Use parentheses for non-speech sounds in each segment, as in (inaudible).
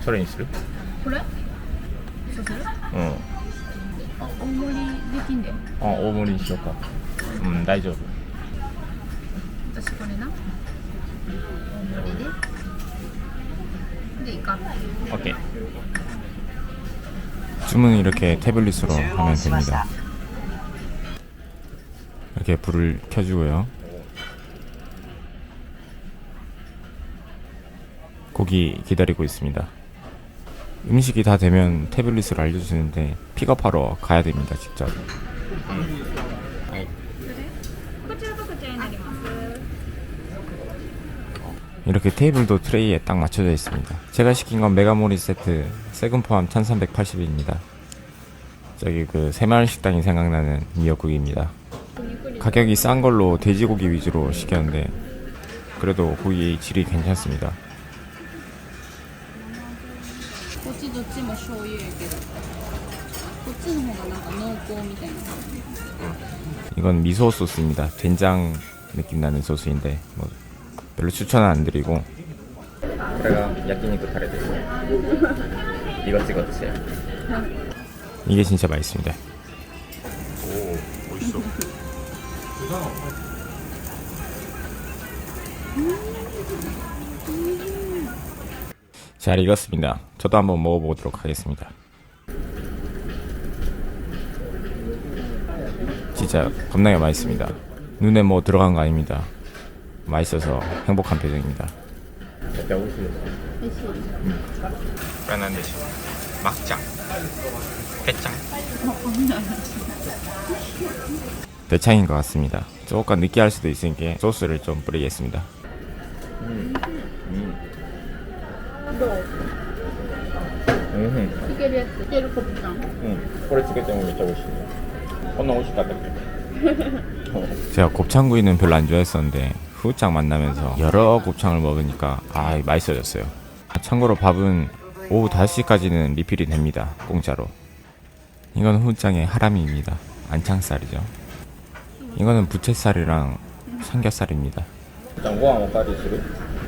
それにするこれそうするうん。あ大盛りできんであ、大盛りにしようか。うん、大丈夫。私これな大盛りででいいか 오케이. 주문은 이렇게 태블릿으로 하면 됩니다. 이렇게 불을 켜주고요. 고기 기다리고 있습니다. 음식이 다 되면 태블릿으로 알려주는데 픽업하러 가야 됩니다 직접. 이렇게 테이블도 트레이에 딱 맞춰져 있습니다. 제가 시킨 건 메가모리 세트, 세금 포함 1380입니다. 저기 그 새마을 식당이 생각나는 미역국입니다. 가격이 싼 걸로 돼지고기 위주로 시켰는데 그래도 고기의 질이 괜찮습니다. こっちどっちも醤油やけどこっちの方がなんか濃厚みたいな 이건 미소 소스입니다. 된장 느낌 나는 소스인데 뭐 별로 추천은 안 드리고. これが焼肉タレですね. 이것저것 이게 진짜 맛있습니다. 오, 멋있어. (laughs) 잘 익었습니다. 저도 한번 먹어보도록 하겠습니다. 진짜 겁나게 맛있습니다. 눈에 뭐 들어간 거 아닙니다. 맛있어서 행복한 표정입니다. 페난데스 막장 대창 대창인 것 같습니다. 조금 느끼할 수도 있으니까 소스를 좀 뿌리겠습니다. う 음, いけるやついけるコプちゃん 음, 꼬리 찌개 때문에 진짜 맛있네. 건너 오실 것 같아. 제가 곱창구이는 별로 안 좋아했었는데 후짱 만나면서 여러 곱창을 먹으니까 아 맛있어졌어요. 참고로 밥은 오후 5시까지는 리필이 됩니다. 공짜로. 이건 후짱의 하람이입니다. 안창살이죠. 이거는 부채살이랑 삼겹살입니다. 일단 고항 오까지 지금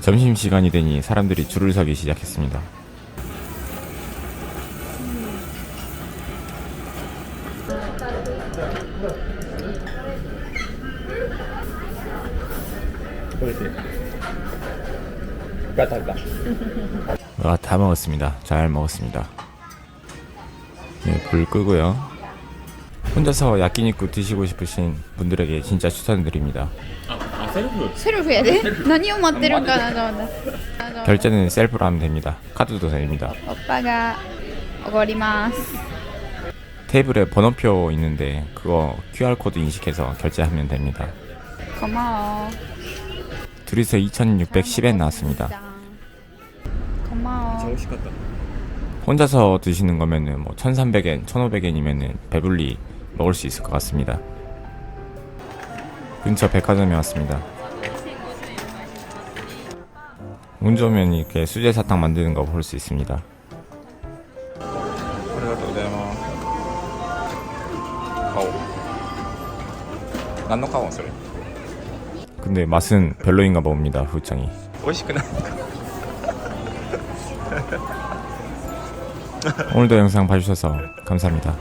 점심 시간이 되니 사람들이 줄을 서기 시작했습니다. 와, 다 먹었습니다. 잘 먹었습니다. 네, 불 끄고요. 혼자서 야끼니쿠 드시고 싶으신 분들에게 진짜 추천드립니다. 셀프. 세를 해야 돼? 아, 난 이거 맞대는가 나나 결제는 셀프로 하면 됩니다. 카드도 됩니다. 오빠가 오거리마스. 테이블에 번호표 있는데 그거 QR 코드 인식해서 결제하면 됩니다. 고마워. 둘이서 2,610엔 나왔습니다. 고마워. 아, 시켰다. 혼자서 드시는 거면은 뭐 1,300엔, 1,500엔이면은 배불리 먹을 수 있을 것 같습니다. 근처 백화점에 왔습니다. 운 좋으면 이렇게 수제 사탕 만드는 거 볼 수 있습니다. 근데 맛은 별로인가 봅니다. 후창이. 오늘도 영상 봐주셔서 감사합니다.